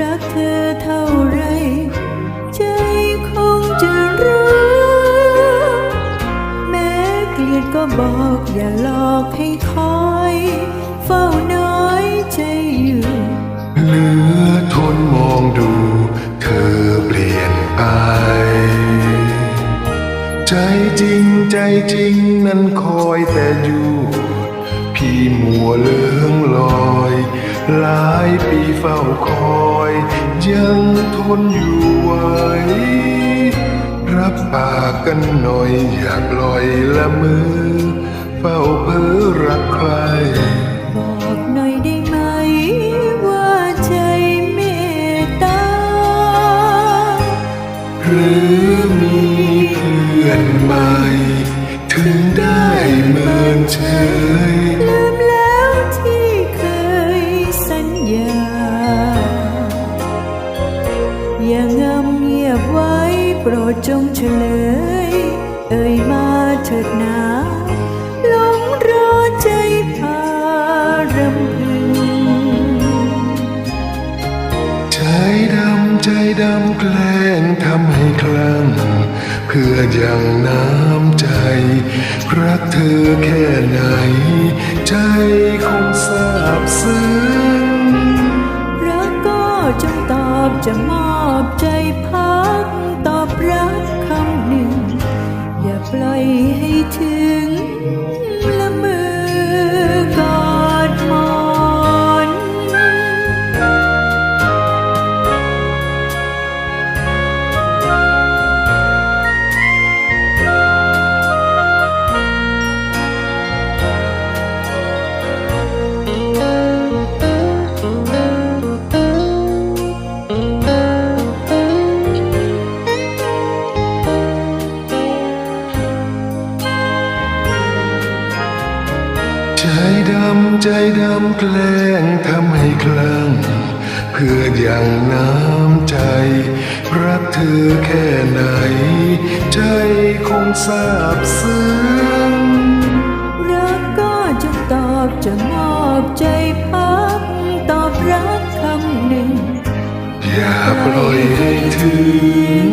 รักเธอเท่าไร ใจคงจะรู้ แม้เกลียดก็บอกอย่าหลอกให้คอย เฝ้าน้อยใจอยู่เหลือทนมองดู เธอเปลี่ยนไปใจจริงใจจริงนั้นคอยแต่อยู่ หลายปีเฝ้าคอย ยังทนอยู่ไหวรับปากกันหน่อย อย่าปล่อยละมือ เฝ้าเพ้อรักใคร บอกหน่อยได้ไหมว่าใจเมตตา หรือมีเพื่อนใหม่ ถึงได้เมินเฉย โปรดจงเฉลย เอ่ยมาเถิดหนาหลงรอใจพารำพึงใจดำใจดำแกล้งทำให้คลั่งเพื่อยังน้ำใจ รักเธอแค่ไหน ใจคงทราบซึ้งรักก็จงตอบจะมอ ใจดำใจดำแกล้งทำให้คลั่งเพื่อยังน้ำใจ รักเธอแค่ไหน ใจคงทราบซึ้งรักก็จงตอบจะมอบใจพักตอบรักคำหนึ่ง อย่าปล่อยให้ถึง